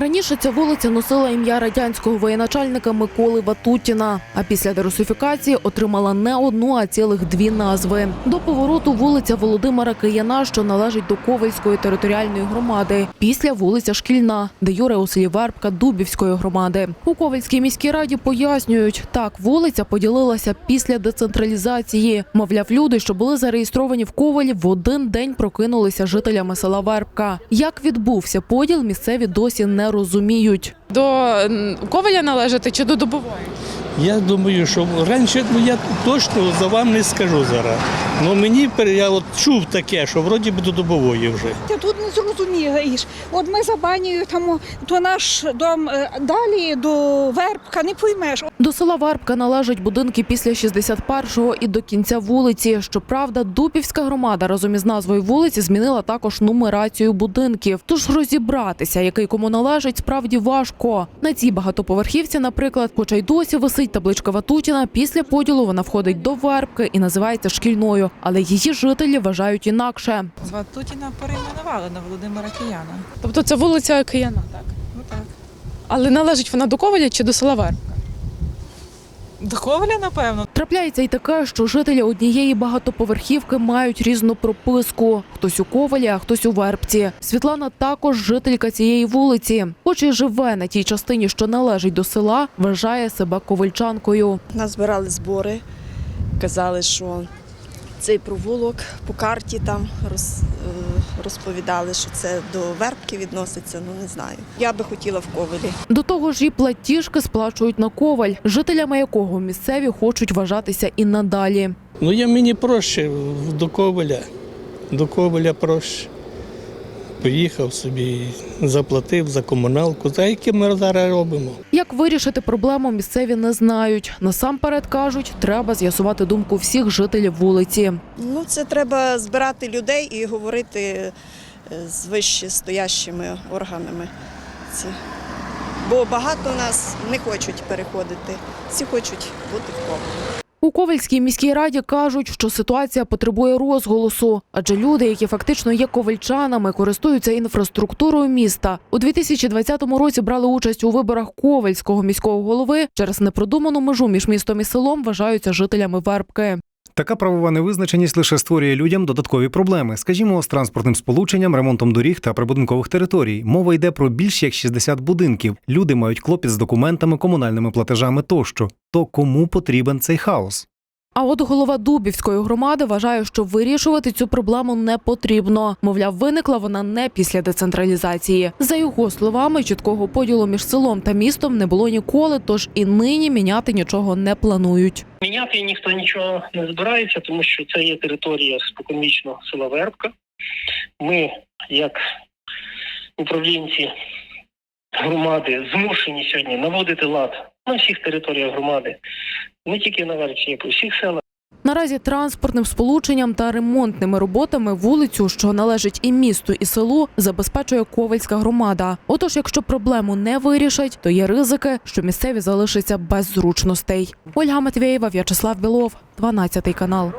Раніше ця вулиця носила ім'я радянського воєначальника Миколи Ватутіна, а після дерусифікації отримала не одну, а цілих дві назви. До повороту вулиця Володимира Кияна, що належить до Ковальської територіальної громади. Після вулиця Шкільна, де Юре у селі Вербка Дубівської громади. У Ковальській міській раді пояснюють, так вулиця поділилася після децентралізації. Мовляв, люди, що були зареєстровані в Ковалі, в один день прокинулися жителями села Вербка. Як відбувся поділ, місцеві досі не розуміють. До Ковеля належати чи до Дубової? Я думаю, що раніше ну я точно за вам не скажу зараз. Ну мені пер- я от чув таке, що вроді би до добової вже. Ти тут не зрозумієш. От ми за банею там, то наш дом е, далі до Вербка, не поймеш. До села Варбка належать будинки після 61-го і до кінця вулиці. Щоправда, Дупівська громада разом із назвою вулиці змінила також нумерацію будинків. Тож розібратися, який кому належить, справді важко. На цій багатоповерхівці, наприклад, хоча й досі висить табличка Ватутіна, після поділу вона входить до Вербки і називається шкільною, але її жителі вважають інакше. З Ватутіна перейменували на Володимира Кияна. Тобто це вулиця Кияна, так? Ну так. Але належить вона до Коваля чи до села Вербка? До Коваля, напевно. Трапляється й таке, що жителі однієї багатоповерхівки мають різну прописку. Хтось у Ковалі, а хтось у Вербці. Світлана також жителька цієї вулиці. Хоч і живе на тій частині, що належить до села, вважає себе ковальчанкою. Нас збирали збори, казали, що цей провулок по карті там роз, е, розповідали, що це до Вербки відноситься, ну не знаю. Я би хотіла в ковалі. До того ж, і платіжки сплачують на коваль, жителями якого місцеві хочуть вважатися і надалі. Ну я мені проще до Коваля. До Коваля проще. Поїхав собі, заплатив за комуналку. Та яке ми зараз робимо? Як вирішити проблему, місцеві не знають. Насамперед кажуть, треба з'ясувати думку всіх жителів вулиці. Ну, це треба збирати людей і говорити е, з вище стоящими органами. Це. Бо багато нас не хочуть переходити, всі хочуть бути в Ковелі. У Ковальській міській раді кажуть, що ситуація потребує розголосу, адже люди, які фактично є ковальчанами, користуються інфраструктурою міста. У 2020 році брали участь у виборах Ковальського міського голови. Через непродуману межу між містом і селом вважаються жителями Вербки. Така правова невизначеність лише створює людям додаткові проблеми, скажімо, з транспортним сполученням, ремонтом доріг та прибудинкових територій. Мова йде про більш як 60 будинків. Люди мають клопіт з документами, комунальними платежами тощо. То кому потрібен цей хаос? А от голова Дубівської громади вважає, що вирішувати цю проблему не потрібно. Мовляв, виникла вона не після децентралізації. За його словами, чіткого поділу між селом та містом не було ніколи, тож і нині міняти нічого не планують. Міняти ніхто нічого не збирається, тому що це є територія споконвічно села Вербка. Ми, як управлінці громади, змушені сьогодні наводити лад на всіх територіях громади, не тільки на й по всіх селах. Наразі транспортним сполученням та ремонтними роботами вулицю, що належить і місту, і селу, забезпечує Ковальська громада. Отож, якщо проблему не вирішать, то є ризики, що місцеві залишаться без зручностей. Ольга Матвєєва, В'ячеслав Білов, 12 канал.